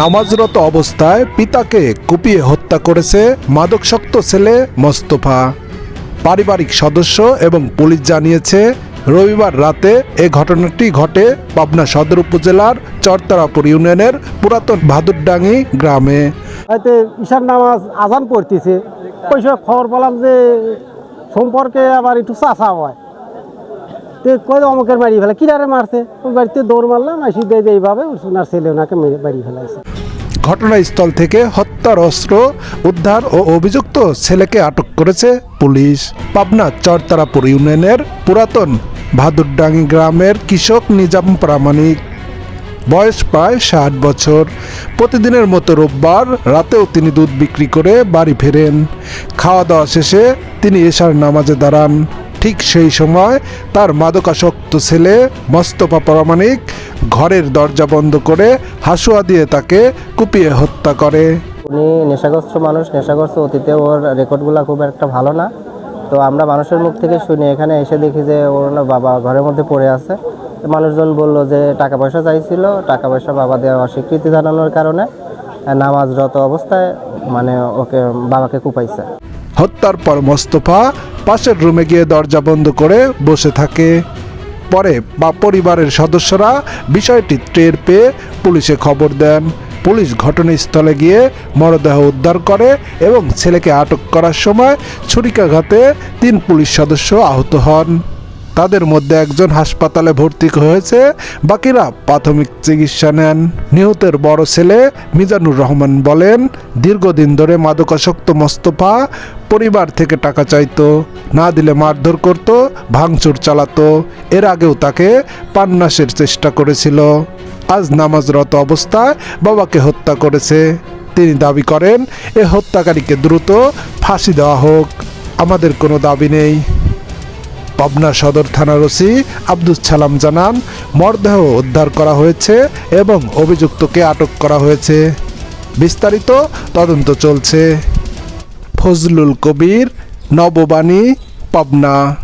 নামাজরত অবস্থায় পিতাকে কুপিয়ে হত্যা করেছে মাদকশক্ত ছেলে মোস্তফা। পারিবারিক সদস্য এবং পুলিশ জানিয়েছে, রবিবার রাতে এ ঘটনাটি ঘটে পাবনা সদর উপজেলার চরতারাপুর ইউনিয়নের পুরাতন ভাদুরডাঙ্গি গ্রামে। হয়তো ঈশান নামাজ আজান পড়তেছে। ওই খবর পেলাম যে সম্পর্কে আবার একটু চাষা হয়। তো অমুকের মারি ফেলে? কিনারে মারছে? ওই বাড়িতে দৌড় মারলাম, আসি দিয়ে এইভাবে ওনার ছেলে ওনাকে বাড়ি ফেলাইছে। ঘটনাস্থল থেকে হত্যার অস্ত্র, উদ্ধার ও অভিযুক্ত ছেলেকে আটক করেছে পুলিশ। পাবনা চরতারাপুর ইউনিয়নের পুরাতন ভাদুরডাঙ্গি গ্রামের কৃষক নিজাম প্রামাণিক। বয়স প্রায় ষাট বছর। প্রতিদিনের মতো রোববার রাতেও তিনি দুধ বিক্রি করে বাড়ি ফেরেন। খাওয়া দাওয়া শেষে তিনি এশার নামাজে দাঁড়ান। ঠিক সেই সময় তার মাদকাসক্ত ছেলে মস্তফা প্রামাণিক ঘরের দরজা বন্ধ করে হাসুয়া দিয়ে তাকে কুপিয়ে হত্যা করে। উনি নেশাগ্রস্ত মানুষ নেশাগ্রস্ত অতীতে ওর রেকর্ডগুলো খুব একটা ভালো না। তো আমরা মানুষের মুখ থেকে শুনি এখানে এসে দেখি যে ওর বাবা ঘরের মধ্যে পড়ে আছে। মানুষজন বলল যে টাকা পয়সা চাইছিল টাকা পয়সা বাবা দেওয়া অস্বীকৃতি জানানোর কারণে নামাজরত অবস্থায় মানে ওকে বাবাকে কুপাইছে। হত্যার পর মোস্তফা পাশের রুমে গিয়ে দরজা বন্ধ করে বসে থাকে। পরে বা পরিবারের সদস্যরা বিষয়টি টের পেয়ে পুলিশে খবর দেন। পুলিশ ঘটনাস্থলে গিয়ে মরদেহ উদ্ধার করে এবং ছেলেকে আটক করার সময় ছুরিকাঘাতে তিন পুলিশ সদস্য আহত হন। তাদের মধ্যে একজন হাসপাতালে ভর্তি হয়েছে। বাকিরা প্রাথমিক চিকিৎসা নেন। নিহতের বড় ছেলে মিজানুর রহমান বলেন, দীর্ঘদিন ধরে মাদকাসক্ত মোস্তফা পরিবার থেকে টাকা চাইতো, না দিলে মারধর করত, ভাঙচুর চালাতো। এর আগেও তাকে পান্নাসের চেষ্টা করেছিল। আজ নামাজরত অবস্থায় বাবাকে হত্যা করেছে। তিনি দাবি করেন, এ হত্যাকারীকে দ্রুত ফাঁসি দেওয়া হোক। আমাদের কোনো দাবি নেই। পাবনা সদর থানার ওসি আব্দুস সালাম জানান, মরদেহ উদ্ধার করা হয়েছে এবং অভিযুক্তকে আটক করা হয়েছে। বিস্তারিত তদন্ত চলছে। ফজলুল কবির, নববাণী, পাবনা।